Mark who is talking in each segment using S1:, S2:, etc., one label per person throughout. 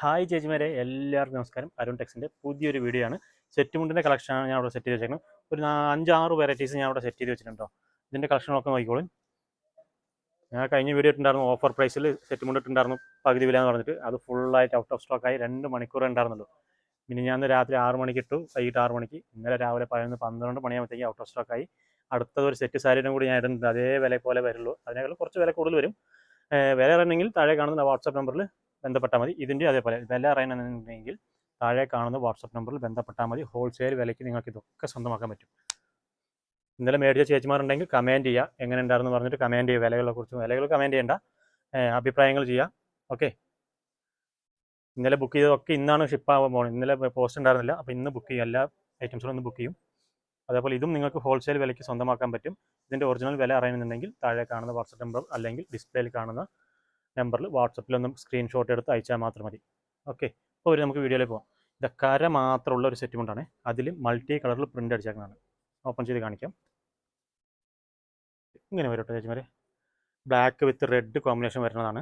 S1: Hi ചേച്ചിമാരെ എല്ലാവർക്കും നമസ്കാരം. അരുൺ ടെക്സിന്റെ പുതിയൊരു വീഡിയോ ആണ്. സെറ്റ് മുണ്ടിന്റെ കളക്ഷനാണ് ഞാൻ അവിടെ സെറ്റ് ചെയ്ത് വെച്ചേക്കുന്നത്. ഒരു അഞ്ചാറ് വെറൈറ്റീസ് ഞാൻ അവിടെ സെറ്റ് ചെയ്ത് വെച്ചിട്ടുണ്ടോ ഇതിന്റെ കളക്ഷനൊക്കെ നോക്കിക്കോളും. ഞാൻ കഴിഞ്ഞ വീഡിയോ ഇട്ടുണ്ടായിരുന്നു ഓഫർ പ്രൈസിൽ സെറ്റ് മുണ്ട് ഇട്ടുണ്ടായിരുന്നു പകുതി വില എന്ന് പറഞ്ഞിട്ട്. അത് ഫുള്ളായിട്ട് ഔട്ട് ഓഫ് സ്റ്റോക്ക് ആയി രണ്ട് മണിക്കൂർ ഉണ്ടായിരുന്നുള്ളൂ. പിന്നെ ഞാൻ രാത്രി ആറ് മണിക്ക് ഇട്ടു. വൈകിട്ട് ആറ് മണിക്ക്. ഇന്നലെ രാവിലെ പതിനൊന്ന് പന്ത്രണ്ട് മണിയാകുമ്പോഴത്തേക്ക് ഔട്ട് ഓഫ് സ്റ്റോക്ക് ആയി. അടുത്തത് ഒരു സെറ്റ് സാരിയുടെ കൂടി ഞാൻ ഇടുന്നുണ്ട്. അതേ വില പോലെ വരുള്ളൂ. അതിനേക്കാൾ കുറച്ച് വില കൂടുതൽ വരും. വില അറിയണമെങ്കിൽ താഴെ കാണുന്ന വാട്സാപ്പ് നമ്പറിൽ ബന്ധപ്പെട്ടാൽ മതി. ഇതിന്റെ അതേപോലെ വില അറിയണമെന്നുണ്ടെങ്കിൽ താഴെ കാണുന്ന വാട്സപ്പ് നമ്പറിൽ ബന്ധപ്പെട്ടാൽ മതി. ഹോൾസെയിൽ വിലയ്ക്ക് നിങ്ങൾക്ക് ഇതൊക്കെ സ്വന്തമാക്കാൻ പറ്റും. ഇന്നലെ മേടിച്ച ചേച്ചിമാരുണ്ടെങ്കിൽ കമന്റ് ചെയ്യുക. എങ്ങനെ ഉണ്ടായിരുന്നു പറഞ്ഞിട്ട് കമന്റ് ചെയ്യുക. വിലകളെ കുറിച്ച് വിലകൾ കമന്റ് ചെയ്യേണ്ട. അഭിപ്രായങ്ങൾ ചെയ്യുക. ഓക്കെ? ഇന്നലെ ബുക്ക് ചെയ്തതൊക്കെ ഇന്നാണ് ഷിപ്പ് ആവാൻ പോകുന്നത് ഇന്നലെ പോസ്റ്റ് ഉണ്ടായിരുന്നില്ല. അപ്പോൾ ഇന്ന് ബുക്ക് ചെയ്യും എല്ലാ ഐറ്റംസും ഒന്ന് ബുക്ക് ചെയ്യും. അതേപോലെ ഇതും നിങ്ങൾക്ക് ഹോൾസെയിൽ വിലയ്ക്ക് സ്വന്തമാക്കാൻ പറ്റും. ഇതിന്റെ ഒറിജിനൽ വില അറിയണമെന്നുണ്ടെങ്കിൽ താഴെ കാണുന്ന വാട്സപ്പ് നമ്പർ അല്ലെങ്കിൽ ഡിസ്പ്ലേയിൽ കാണുന്ന നമ്പറിൽ വാട്സപ്പിലൊന്നും സ്ക്രീൻഷോട്ട് എടുത്ത് അയച്ചാൽ മാത്രം മതി. ഓക്കെ അപ്പോൾ ഒരു നമുക്ക് വീഡിയോയിലേക്ക് പോകാം ഇത് കര മാത്രമുള്ള ഒരു സെറ്റ് കൊണ്ടാണ് അതിൽ മൾട്ടി കളറിൽ പ്രിന്റ് അടിച്ചേക്കുന്നതാണ്. ഓപ്പൺ ചെയ്ത് കാണിക്കാം. ഇങ്ങനെ വരും കേട്ടോ ചേച്ചിമാരെ. ബ്ലാക്ക് വിത്ത് റെഡ് കോമ്പിനേഷൻ വരുന്നതാണ്.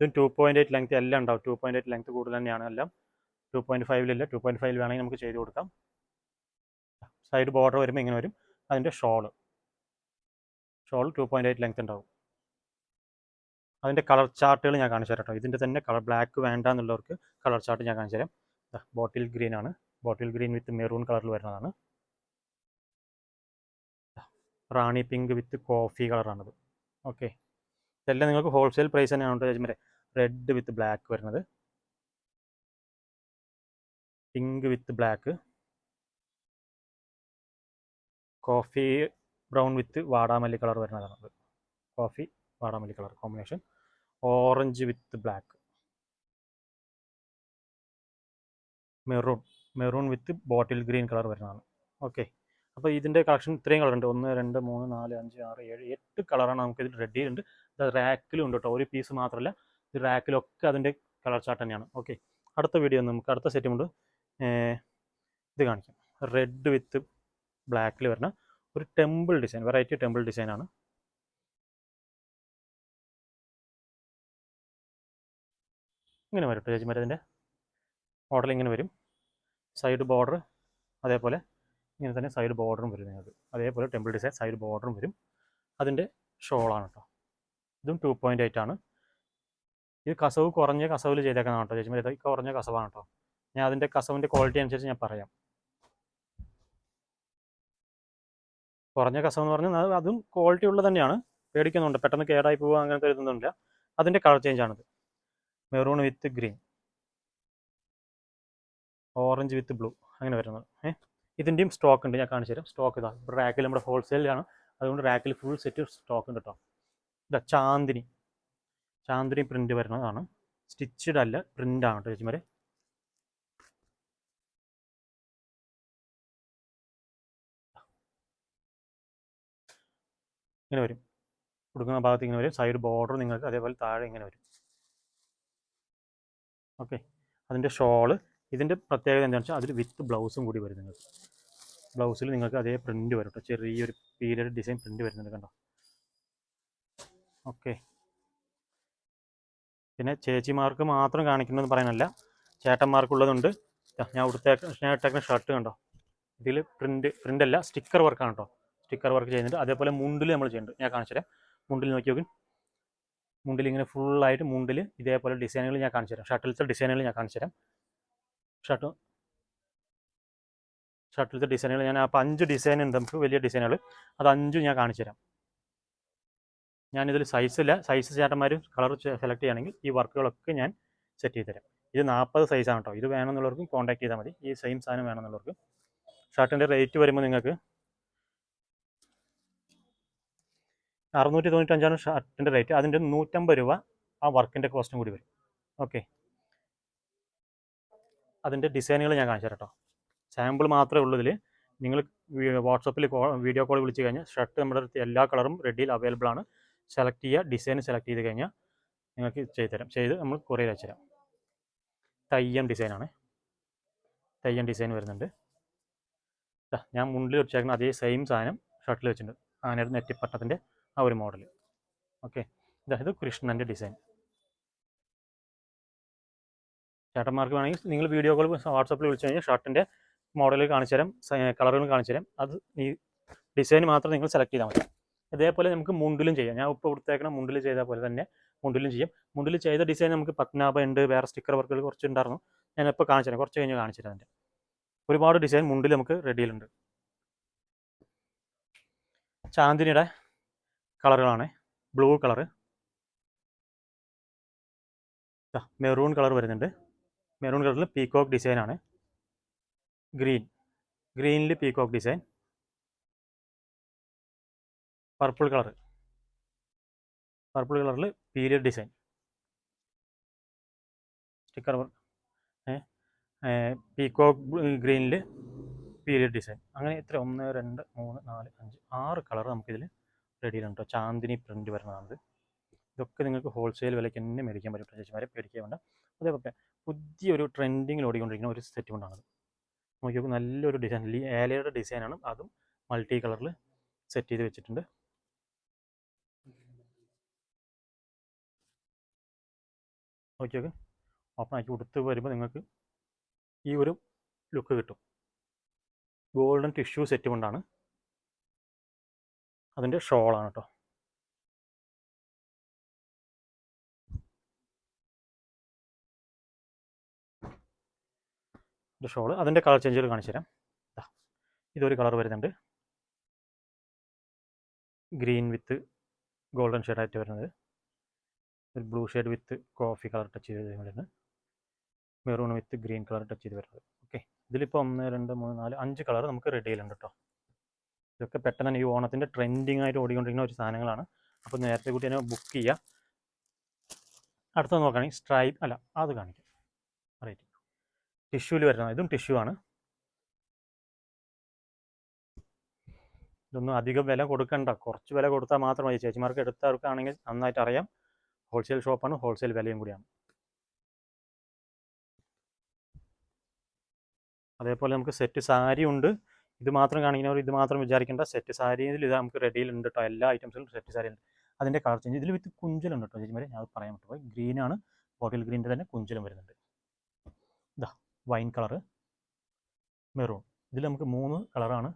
S1: ഇതും ടു പോയിന്റ് എയ്റ്റ് ലെങ്ത് എല്ലാം ഉണ്ടാവും. ടു പോയിന്റ് എയ്റ്റ് ലെങ്ത് കൂടുതൽ തന്നെയാണ് എല്ലാം. ടു പോയിന്റ് ഫൈവിലില്ല ടു പോയിന്റ് ഫൈവിൽ വേണമെങ്കിൽ നമുക്ക് ചെയ്ത് കൊടുക്കാം. സൈഡ് ബോർഡർ വരുമ്പോൾ ഇങ്ങനെ വരും. അതിന്റെ shawl shawl two point eight length ഉണ്ടാവും. അതിന്റെ കളർ ചാർട്ടുകൾ ഞാൻ കാണിച്ചു തരാം കേട്ടോ. ഇതിന്റെ തന്നെ കളർ ബ്ലാക്ക് വേണ്ട എന്നുള്ളവർക്ക് കളർ ചാർട്ട് ഞാൻ കാണിച്ചു തരാം. ബോട്ടിൽ ഗ്രീൻ ആണ്. ബോട്ടിൽ ഗ്രീൻ വിത്ത് മെറൂൺ കളറിൽ വരുന്നതാണ്. റാണി പിങ്ക് വിത്ത് കോഫി കളറാണത് ഓക്കെ ഇതെല്ലാം നിങ്ങൾക്ക് ഹോൾസെയിൽ പ്രൈസ് തന്നെയാണ് ചേച്ചിമാരെ റെഡ് വിത്ത് ബ്ലാക്ക് വരുന്നത്. Pink with black coffee brown with വാടാമല്ലി കളർ വരുന്നതാണ് കോഫി വാടാമല്ലി colour combination. Orange with black. Maroon. Maroon with bottle green colour വരുന്നതാണ്. ഓക്കെ. അപ്പോൾ ഇതിന്റെ കളക്ഷൻ ഇത്രയും ഉണ്ട് ഒന്ന് രണ്ട് മൂന്ന് നാല് അഞ്ച് ആറ് ഏഴ് എട്ട് കളറാണ് നമുക്ക് ഇതിൽ റെഡി ഉണ്ട് ഇത് റാക്കിലും ഉണ്ട് കേട്ടോ. ഒരു പീസ് മാത്രമല്ല. ഇത് റാക്കിലൊക്കെ അതിന്റെ കളർ ചാർട്ട് തന്നെയാണ്. ഓക്കെ. അടുത്ത വീഡിയോ നമുക്ക് അടുത്ത സെറ്റും കൊണ്ട് ഇത് കാണിക്കാം. റെഡ് വിത്ത് ബ്ലാക്കിൽ വരുന്ന ഒരു ടെമ്പിൾ ഡിസൈൻ വെറൈറ്റി ടെമ്പിൾ ഡിസൈനാണ്. ഇങ്ങനെ വരും കേട്ടോ ചേച്ചിമാർ അതിന്റെ. ഇങ്ങനെ വരും. സൈഡ് ബോർഡർ അതേപോലെ ഇങ്ങനെ തന്നെ സൈഡ് ബോർഡറും വരും നിങ്ങൾക്ക്. അതേപോലെ ടെമ്പിൾ ഡിസൈൻ സൈഡ് ബോർഡറും വരും. അതിന്റെ ഷോളാണ് കേട്ടോ. ഇതും ടു പോയിന്റ് എയ്റ്റ് ആണ്. ഇത് കസവ് കുറഞ്ഞ കസവിൽ ചെയ്തേക്കുന്നതാണ് കേട്ടോ ചേച്ചിമാർ ഇത് കുറഞ്ഞ കസവാണ് കേട്ടോ. ഞാൻ അതിന്റെ കസവിന്റെ ക്വാളിറ്റി അനുസരിച്ച് ഞാൻ പറയാം. കുറഞ്ഞ കസവ് എന്ന് പറഞ്ഞാൽ അതും ക്വാളിറ്റി ഉള്ളത് തന്നെയാണ്. പേടിക്കുന്നുണ്ട്. പെട്ടെന്ന് കേടായി പോവുക അങ്ങനത്തെ ഇതൊന്നുമില്ല. അതിന്റെ കളർ ചേഞ്ച് ആണിത്. Maroon with green. Orange with blue. അങ്ങനെ വരുന്നത്. ഏ? ഇതിന്റെയും സ്റ്റോക്ക് ഉണ്ട്. ഞാൻ കാണിച്ചു തരാം സ്റ്റോക്ക് ഇതാണ് ഇതാ റാക്കിൽ നമ്മുടെ ഹോൾസെയിലാണ് അതുകൊണ്ട് റാക്കിൽ ഫുൾ സെറ്റ് സ്റ്റോക്ക് ഉണ്ട് കേട്ടോ ഇതാ ചാന്ദിനി. ചാന്ദിനി പ്രിന്റ് വരുന്നതാണ്. സ്റ്റിച്ചഡ് അല്ല പ്രിന്റ് ആണ് കേട്ടോ ചേച്ചിമാരെ. ഇങ്ങനെ വരും. കൊടുക്കുന്ന ഭാഗത്ത് ഇങ്ങനെ വരും. സൈഡ് ബോർഡർ നിങ്ങൾക്ക് അതേപോലെ താഴെ ഇങ്ങനെ വരും. ഓക്കെ. അതിന്റെ ഷോൾ ഇതിന്റെ പ്രത്യേകത എന്താണെന്ന് വെച്ചാൽ അതിൽ വിത്ത് ബ്ലൗസും കൂടി വരും നിങ്ങൾക്ക്. ബ്ലൗസിൽ നിങ്ങൾക്ക് അതേ പ്രിന്റ് വരും കേട്ടോ. ചെറിയൊരു പീരിയഡ് ഡിസൈൻ പ്രിന്റ് വരുന്നുണ്ട് കണ്ടോ? ഓക്കെ. പിന്നെ ചേച്ചിമാർക്ക് മാത്രം കാണിക്കുന്നതെന്ന് പറയാനല്ല. ചേട്ടന്മാർക്കുള്ളതുണ്ട്. ഞാൻ ഉടുത്തേ ഞാൻ ഷർട്ട് കണ്ടോ? ഇതിൽ പ്രിന്റ് പ്രിന്റ് അല്ല സ്റ്റിക്കർ വർക്കാണ് കേട്ടോ. സ്റ്റിക്കർ വർക്ക് ചെയ്യുന്നുണ്ട്. അതേപോലെ മുണ്ടിൽ നമ്മൾ ചെയ്യുന്നുണ്ട്. ഞാൻ കാണിച്ചു തരാം മുണ്ടിൽ നോക്കി നോക്കി. മുണ്ടിൽ ഇങ്ങനെ ഫുള്ളായിട്ട് മുണ്ടിൽ ഇതേപോലെ ഡിസൈനുകൾ ഞാൻ കാണിച്ചു തരാം. ഷട്ടിലത്തെ ഡിസൈനുകൾ ഞാൻ കാണിച്ചു തരാം. ഷർട്ട് ഷട്ടിലത്തെ ഡിസൈനുകൾ ഞാൻ അപ്പോൾ അഞ്ച് ഡിസൈൻ ഉണ്ട് നമുക്ക് വലിയ ഡിസൈനുകൾ. അത് അഞ്ചും ഞാൻ കാണിച്ചു തരാം. ഞാനിതിൽ സൈസില്ല സൈസ് ചേട്ടന്മാർ കളർ സെലക്ട് ചെയ്യുകയാണെങ്കിൽ ഈ വർക്കുകളൊക്കെ ഞാൻ സെറ്റ് ചെയ്ത് തരാം. ഇത് നാൽപ്പത് സൈസാണ് കേട്ടോ ഇത് വേണമെന്നുള്ളവർക്കും കോൺടാക്ട് ചെയ്താൽ മതി. ഈ സെയിം സാധനം വേണമെന്നുള്ളവർക്ക്. ഷർട്ടിന്റെ റേറ്റ് വരുമ്പോൾ നിങ്ങൾക്ക് അറുന്നൂറ്റി തൊണ്ണൂറ്റഞ്ചാണ് ഷർട്ടിന്റെ റേറ്റ് അതിന്റെ നൂറ്റമ്പത് രൂപ ആ വർക്കിന്റെ കോസ്റ്റും കൂടി വരും. ഓക്കെ അതിന്റെ ഡിസൈനുകൾ ഞാൻ കാണിച്ചു കേട്ടോ സാമ്പിൾ മാത്രമേ ഉള്ളൂ നിങ്ങൾ വാട്സപ്പിൽ വീഡിയോ കോൾ വിളിച്ച് കഴിഞ്ഞാൽ ഷർട്ട് നമ്മുടെ അടുത്ത് എല്ലാ കളറും റെഡിയിൽ അവൈലബിൾ ആണ്. സെലക്ട് ചെയ്യുക ഡിസൈൻ സെലക്ട് ചെയ്ത് കഴിഞ്ഞാൽ നിങ്ങൾക്ക് ചെയ്ത് തരാം. ചെയ്ത് നമ്മൾ കൊറിയർ അയച്ചു തരാം. തയ്യം ഡിസൈനാണ് തയ്യം ഡിസൈൻ വരുന്നുണ്ട്. ഞാൻ മുണ്ടിൽ വെച്ചേക്കുന്ന അതേ സെയിം സാധനം ഷർട്ടിൽ വെച്ചിട്ടുണ്ട്. ആനയുടെ നെറ്റിപ്പട്ടത്തിന്റെ ആ ഒരു മോഡൽ ഓക്കെ. ഇതാ ഇത് കൃഷ്ണന്റെ ഡിസൈൻ. ചേട്ടന്മാർക്ക് വേണമെങ്കിൽ നിങ്ങൾ വീഡിയോ കോൾ വാട്സപ്പിൽ വിളിച്ചു കഴിഞ്ഞാൽ ഷർട്ടിന്റെ മോഡൽ കാണിച്ചു തരാം കളറുകൾ കാണിച്ചു തരാം. അത് ഈ ഡിസൈൻ മാത്രം നിങ്ങൾ സെലക്ട് ചെയ്താൽ മതി. അതേപോലെ നമുക്ക് മുണ്ടിലും ചെയ്യാം. ഞാൻ ഇപ്പോൾ കൊടുത്തേക്കണം മുണ്ടിൽ ചെയ്ത പോലെ തന്നെ മുണ്ടിലും ചെയ്യാം. മുണ്ടിൽ ചെയ്ത ഡിസൈൻ നമുക്ക് പത്നാഭ ഉണ്ട് വേറെ സ്റ്റിക്കർ വർക്കുകൾ കുറച്ച് ഉണ്ടായിരുന്നു. ഞാൻ ഇപ്പോൾ കാണിച്ചു തരാം. കുറച്ച് കഴിഞ്ഞ് കാണിച്ചു തരാം അതിന്റെ. ഒരുപാട് ഡിസൈൻ മുണ്ടിൽ നമുക്ക് റെഡിയിലുണ്ട് ചാന്ദിനിയുടെ കളറുകളാണ്. Blue colour. മെറൂൺ കളർ വരുന്നുണ്ട്. മെറൂൺ കളറിൽ പീകോക്ക് ഡിസൈനാണ് green. ഗ്രീനിൽ peacock design. Purple colour purple കളറിൽ പീരിയഡ് ഡിസൈൻ. സ്റ്റിക്കർ പീകോക്ക് ഗ്രീനിൽ പീരിയഡ് ഡിസൈൻ. അങ്ങനെ എത്ര? ഒന്ന് രണ്ട് മൂന്ന് നാല് അഞ്ച് ആറ് കളർ നമുക്കിതിൽ റെഡിയിലുണ്ട് കേട്ടോ. ചാന്ദിനി പ്രിന്റ് വരുന്നതാണത്. ഇതൊക്കെ നിങ്ങൾക്ക് ഹോൾസെയിൽ വിലയ്ക്ക് തന്നെ മേടിക്കാൻ പറ്റും ചേച്ചിമാരെ. പേടിക്കാൻ വേണ്ട. അതേപോലെ പുതിയൊരു ട്രെൻഡിങ്ങിൽ ഓടിക്കൊണ്ടിരിക്കുന്ന ഒരു സെറ്റ് കൊണ്ടാണത്. നോക്കി നോക്കും നല്ലൊരു ഡിസൈൻ ഏലയുടെ ഡിസൈനാണ് അതും മൾട്ടി കളറിൽ സെറ്റ് ചെയ്ത് വെച്ചിട്ടുണ്ട്. നോക്കി നോക്ക് ഓപ്പൺ ആക്കി കൊടുത്ത് വരുമ്പോൾ നിങ്ങൾക്ക് ഈ ഒരു ലുക്ക് കിട്ടും. ഗോൾഡൻ ടിഷ്യൂ സെറ്റ് കൊണ്ടാണ്. അതിന്റെ ഷോളാണ് കേട്ടോ ഷോൾ അതിന്റെ കളർ ചേഞ്ചുകൾ കാണിച്ചു തരാം. ഇതൊരു കളർ വരുന്നുണ്ട്. ഗ്രീൻ വിത്ത് ഗോൾഡൻ ഷെയ്ഡായിട്ട് വരുന്നത്. ഒരു blue shade with coffee colour touch ചെയ്ത് വരുന്നത്. Maroon with green colour touch ചെയ്ത് വരുന്നത്. ഓക്കെ ഇതിലിപ്പോൾ ഒന്ന് രണ്ട് മൂന്ന് നാല് അഞ്ച് കളർ നമുക്ക് റെഡിയിലുണ്ട് കേട്ടോ ഇതൊക്കെ പെട്ടെന്ന് തന്നെ ഈ ഓണത്തിന്റെ ട്രെൻഡിങ് ആയിട്ട് ഓടിക്കൊണ്ടിരിക്കുന്ന ഒരു സാധനങ്ങളാണ്. അപ്പോൾ നേരത്തെ കൂട്ടി തന്നെ ബുക്ക് ചെയ്യുക അടുത്തത് നോക്കുകയാണെങ്കിൽ സ്ട്രൈപ്പ് അല്ല അത് കാണിക്കാം. റൈറ്റ് ടിഷ്യൂവിൽ വരുന്നത് ഇതും ടിഷ്യൂ ആണ്. ഇതൊന്നും അധികം വില കൊടുക്കണ്ട. കുറച്ച് വില കൊടുത്താൽ മാത്രമേ മതി. ചേച്ചിമാർക്ക് എടുത്തവർക്കാണെങ്കിൽ നന്നായിട്ട് അറിയാം. ഹോൾസെയിൽ ഷോപ്പാണ് ഹോൾസെയിൽ വിലയും കൂടിയാണ്. അതേപോലെ നമുക്ക് സെറ്റ് സാരി ഉണ്ട്. ഇത് മാത്രം കാണിക്കുന്നവർ ഇത് മാത്രം വിചാരിക്കേണ്ട സെറ്റ് സാരി സാരിയിൽ ഇത് നമുക്ക് റെഡിയിലുണ്ട് കേട്ടോ എല്ലാ ഐറ്റംസിലും സെറ്റ് സാരി ഉണ്ട് അതിന്റെ കളർ ചേഞ്ച് ഇതിൽ വിത്ത് കുഞ്ചലുണ്ട് കേട്ടോ ചേച്ചിമാരെ. ഞാൻ പറയാൻ പറ്റുമോ ഗ്രീനാണ് ബോട്ടിൽ ഗ്രീന്റെ തന്നെ കുഞ്ചലും വരുന്നുണ്ട്. ഇതാ വൈൻ കളറ് മെറൂൺ ഇതിൽ നമുക്ക് മൂന്ന് കളറാണ്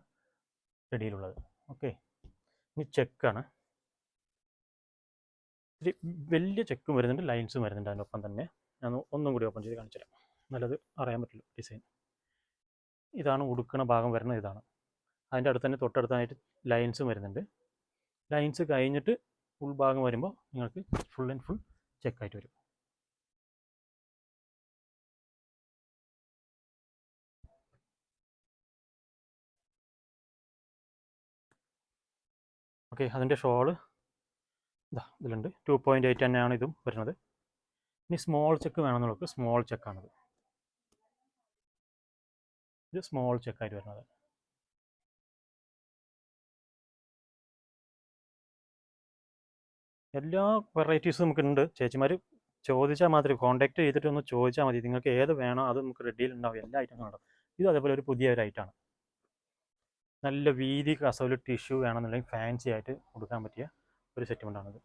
S1: റെഡിയിലുള്ളത് ഓക്കെ ഇനി ചെക്കാണ് ഇത്തിരി വലിയ ചെക്കും വരുന്നുണ്ട്. ലൈൻസും വരുന്നുണ്ട് അതിനൊപ്പം തന്നെ. ഞാൻ ഒന്നും കൂടി ഓപ്പൺ ചെയ്ത് കാണിച്ചു തരാം നല്ലത് അറിയാൻ പറ്റില്ല ഡിസൈൻ ഇതാണ് ഉടുക്കണ ഭാഗം വരുന്നത് ഇതാണ്. അതിന്റെ അടുത്ത് തന്നെ തൊട്ടടുത്തായിട്ട് ലൈൻസും വരുന്നുണ്ട്. ലൈൻസ് കഴിഞ്ഞിട്ട് ഫുൾ ഭാഗം വരുമ്പോൾ നിങ്ങൾക്ക് ഫുൾ ആൻഡ് ഫുൾ ചെക്കായിട്ട് വരും. ഓക്കെ അതിന്റെ ഷോൾ ഇതാ ഇതിലുണ്ട്. ടു പോയിന്റ് എയ്റ്റ് തന്നെയാണ് ഇതും വരുന്നത്. ഇനി സ്മോൾ ചെക്ക് വേണമെന്നുള്ളത് സ്മോൾ ചെക്കാണിത് ഇത് സ്മോൾ ചെക്കായിട്ട് വരുന്നത്. എല്ലാ വെറൈറ്റീസും നമുക്കുണ്ട്. ചേച്ചിമാർ ചോദിച്ചാൽ മാത്രമേ കോൺടാക്ട് ചെയ്തിട്ട് ഒന്ന് ചോദിച്ചാൽ മതി. നിങ്ങൾക്ക് ഏത് വേണോ അത് നമുക്ക് റെഡിയിൽ ഉണ്ടാവും. എല്ലാ ഐറ്റങ്ങളും ഉണ്ടാവും. ഇത് അതേപോലെ ഒരു പുതിയ ഒരു ഐറ്റമാണ് നല്ല വീതി കസവിൽ ടിഷ്യൂ വേണമെന്നുണ്ടെങ്കിൽ ഫാൻസി ആയിട്ട് കൊടുക്കാൻ പറ്റിയ ഒരു സെറ്റ്മെന്റാണിത്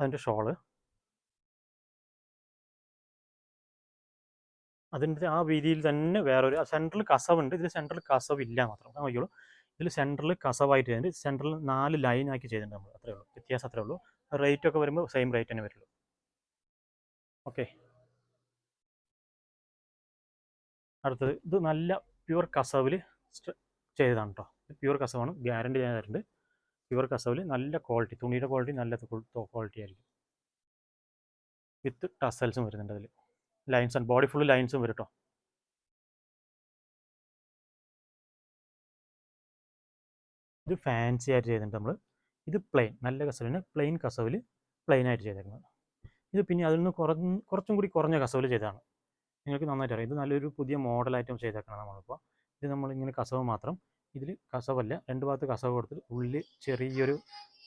S1: അതിന്റെ ഷോൾ അതിന്റെ ആ വീതിയിൽ തന്നെ വേറൊരു സെൻട്രൽ കസവുണ്ട്. ഇതിൽ സെൻട്രൽ കസവ് ഇല്ല മാത്രം നോക്കിയുള്ളൂ ഇതിൽ സെൻട്രൽ കസവായിട്ട് ചെയ്തിട്ടുണ്ട് സെൻട്രൽ നാല് ലൈൻ ആക്കി ചെയ്തിട്ടുണ്ട് നമ്മൾ അത്രേ ഉള്ളൂ. വ്യത്യാസം അത്രേ ഉള്ളൂ. റേറ്റ് ഒക്കെ വരുമ്പോൾ സെയിം റേറ്റ് തന്നെ വരുള്ളൂ. ഓക്കെ അടുത്തത്. ഇത് നല്ല പ്യുവർ കസവിൽ ചെയ്തതാണ് കേട്ടോ പ്യുവർ കസവാണ്. ഗ്യാരണ്ടി ഞാൻ തരുന്നുണ്ട് പ്യുവർ കസവിൽ നല്ല ക്വാളിറ്റി തുണിയുടെ ക്വാളിറ്റി നല്ല ക്വാളിറ്റി ആയിരിക്കും. വിത്ത് ടസൽസും വരുന്നുണ്ട് അതിൽ ലൈൻസ് ആണ് ബോഡി ഫുള്ള് ലൈൻസും വരും കേട്ടോ ഇത് ഫാൻസി ആയിട്ട് ചെയ്തിട്ടുണ്ട് നമ്മൾ ഇത് പ്ലെയിൻ നല്ല കസവിന് പ്ലെയിൻ കസവിൽ പ്ലെയിൻ ആയിട്ട് ചെയ്തേക്കുന്നത്. ഇത് പിന്നെ അതിൽ നിന്ന് കുറഞ്ഞ് കുറച്ചും കൂടി കുറഞ്ഞ കസവിൽ ചെയ്തതാണ്. നിങ്ങൾക്ക് നന്നായിട്ട് അറിയാം. ഇത് നല്ലൊരു പുതിയ മോഡൽ മോഡലായിട്ടും ചെയ്തേക്കണം നമ്മളിപ്പോൾ ഇത് നമ്മളിങ്ങനെ കസവ് മാത്രം ഇതിൽ കസവല്ല രണ്ട് ഭാഗത്ത് കസവ് കൊടുത്തിട്ട് ഉള്ളിൽ ചെറിയൊരു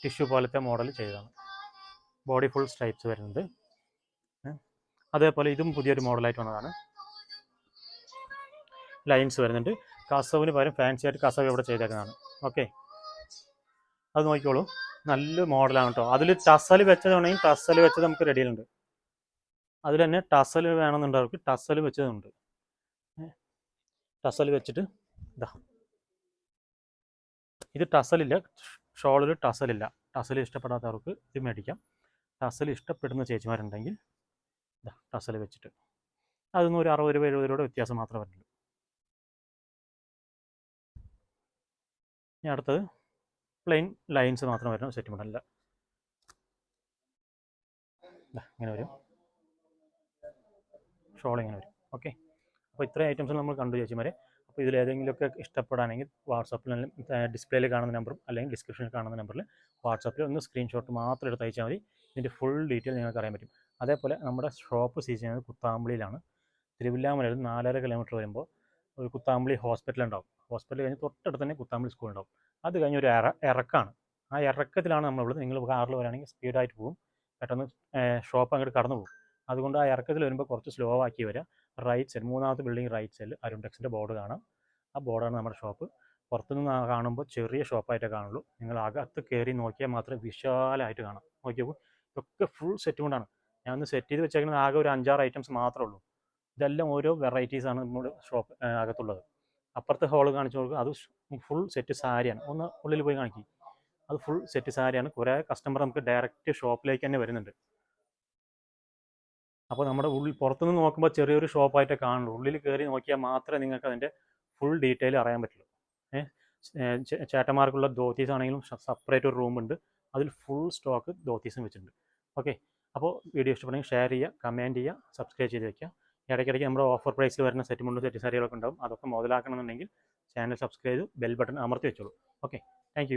S1: ടിഷ്യൂ പോലത്തെ മോഡൽ ചെയ്തതാണ്. ബോഡി ഫുൾ സ്ട്രൈപ്സ് വരുന്നുണ്ട്. അതേപോലെ ഇതും പുതിയൊരു മോഡലായിട്ട് വന്നതാണ്. ലൈൻസ് വരുന്നുണ്ട്. കസവിന് പകരം ഫാൻസി ആയിട്ട് കസവ് ഇവിടെ ചെയ്തേക്കുന്നതാണ്. ഓക്കെ അത് നോക്കിക്കോളൂ. നല്ല മോഡലാണ് കേട്ടോ അതിൽ ടസൽ വെച്ചതാണെങ്കിൽ ടസൽ വെച്ചത് നമുക്ക് റെഡിയിലുണ്ട് അതിൽ തന്നെ ടസൽ വേണമെന്നുണ്ടവർക്ക് ടസൽ വെച്ചതുണ്ട്. ടസൽ വെച്ചിട്ട് ഇതാ. ഇത് ടസലില്ല ഷോളിൽ ടസലില്ല ടസൽ ഇഷ്ടപ്പെടാത്തവർക്ക് ഇത് മേടിക്കാം. ടസൽ ഇഷ്ടപ്പെടുന്ന ചേച്ചിമാരുണ്ടെങ്കിൽ ടസൽ വെച്ചിട്ട്. അതൊന്നും ഒരു അറുപത് രൂപ എഴുപത് രൂപയുടെ വ്യത്യാസം മാത്രമേ വരുന്നുള്ളൂ. ഇനി അടുത്തത്. പ്ലെയിൻ ലൈൻസ് മാത്രം വരുന്ന സെറ്റ് മോഡലല്ല ഇങ്ങനെ വരും. ഷോൾ ഇങ്ങനെ വരും. ഓക്കെ. അപ്പോൾ ഇത്രയും ഐറ്റംസ് നമ്മൾ കണ്ടു ചേച്ചിമാരെ. അപ്പോൾ ഇതിൽ ഏതെങ്കിലുമൊക്കെ ഇഷ്ടപ്പെടുകയാണെങ്കിൽ വാട്സാപ്പിൽ ഡിസ്പ്ലേയിൽ കാണുന്ന നമ്പറും അല്ലെങ്കിൽ ഡിസ്ക്രിപ്ഷനിൽ കാണുന്ന നമ്പറിൽ വാട്സാപ്പിൽ ഒന്ന് സ്ക്രീൻഷോട്ട് മാത്രം എടുത്ത് അയച്ചാൽ മതി. ഇതിന്റെ ഫുൾ ഡീറ്റെയിൽ നിങ്ങൾക്ക് അറിയാൻ പറ്റും. അതേപോലെ നമ്മുടെ ഷോപ്പ് സ്ഥിതി ചെയ്യുന്നത് കുത്താമ്പളിയിലാണ് തിരുവില്ലാമലയിൽ നാലര കിലോമീറ്റർ വരുമ്പോൾ ഒരു കുത്താമ്പിളി ഹോസ്പിറ്റൽ ഉണ്ടാവും. ഹോസ്പിറ്റൽ കഴിഞ്ഞ് തൊട്ടടുത്ത് തന്നെ കുത്താമ്പിളി സ്കൂൾ ഉണ്ടാവും. അത് കഴിഞ്ഞ് ഒരു ഇറ ഇറക്കാണ് ആ ഇറക്കത്തിലാണ് നമ്മളുള്ളത് നിങ്ങൾ കാറിൽ വരാണെങ്കിൽ സ്പീഡായിട്ട് പോകും പെട്ടെന്ന് ഷോപ്പ് അങ്ങോട്ട് കടന്നു പോകും. അതുകൊണ്ട് ആ ഇറക്കത്തിൽ വരുമ്പോൾ കുറച്ച് സ്ലോ ആക്കി വരിക. റൈറ്റ് സൈഡ് മൂന്നാമത്തെ ബിൽഡിംഗ് റൈറ്റ് സൈഡിൽ അരുൺടെക്സിന്റെ ബോർഡ് കാണാം. ആ ബോർഡാണ് നമ്മുടെ ഷോപ്പ് പുറത്തുനിന്ന് നിന്ന് കാണുമ്പോൾ ചെറിയ ഷോപ്പായിട്ടേ കാണുള്ളൂ. നിങ്ങൾ അകത്ത് കയറി നോക്കിയാൽ മാത്രമേ വിശാലമായിട്ട് കാണാം. നോക്കിയപ്പോൾ നോക്കൂ ഇതൊക്കെ ഫുൾ സെറ്റ് കൊണ്ടാണ് ഞാൻ ഒന്ന് സെറ്റ് ചെയ്ത് വെച്ചേക്കുന്നത് ആകെ ഒരു അഞ്ചാറ് ഐറ്റംസ് മാത്രമേ ഉള്ളൂ. ഇതെല്ലാം ഓരോ വെറൈറ്റീസാണ് നമ്മുടെ ഷോപ്പ് അകത്തുള്ളത്. അപ്പുറത്തെ ഹോൾ കാണിച്ചു കൊടുക്കുക. അത് ഫുൾ സെറ്റ് സാരിയാണ്. ഒന്ന് ഉള്ളിൽ പോയി കാണിക്കും. അത് ഫുൾ സെറ്റ് സാരിയാണ്. കുറേ കസ്റ്റമർ നമുക്ക് ഡയറക്റ്റ് ഷോപ്പിലേക്ക് തന്നെ വരുന്നുണ്ട്. അപ്പോൾ നമ്മുടെ ഉള്ളിൽ പുറത്തുനിന്ന് നോക്കുമ്പോൾ ചെറിയൊരു ഷോപ്പായിട്ടേ കാണുള്ളൂ. ഉള്ളിൽ കയറി നോക്കിയാൽ മാത്രമേ നിങ്ങൾക്ക് അതിന്റെ ഫുൾ ഡീറ്റെയിൽ അറിയാൻ പറ്റുള്ളൂ. ഏഹ് ചേട്ടന്മാർക്കുള്ള ധോത്തീസ് ആണെങ്കിലും സെപ്പറേറ്റ് ഒരു റൂമുണ്ട് അതിൽ ഫുൾ സ്റ്റോക്ക് ധോത്തീസും വെച്ചിട്ടുണ്ട്. ഓക്കെ അപ്പോൾ വീഡിയോ ഇഷ്ടപ്പെടുന്നെങ്കിൽ ഷെയർ ചെയ്യുക കമന്റ് ചെയ്യുക സബ്സ്ക്രൈബ് ചെയ്ത് വയ്ക്കുക ഇടയ്ക്കിടയ്ക്ക് നമ്മുടെ ഓഫർ പ്രൈസിൽ വരുന്ന സെറ്റ് മുണ്ടും സെറ്റ് സാരികളൊക്കെ ഉണ്ടാവും. അതൊക്കെ മുതലാക്കണമെന്നുണ്ടെങ്കിൽ ചാനൽ സബ്സ്ക്രൈബ് ചെയ്ത് ബെൽ ബട്ടൺ അമർത്തി വെച്ചോളൂ. Okay thank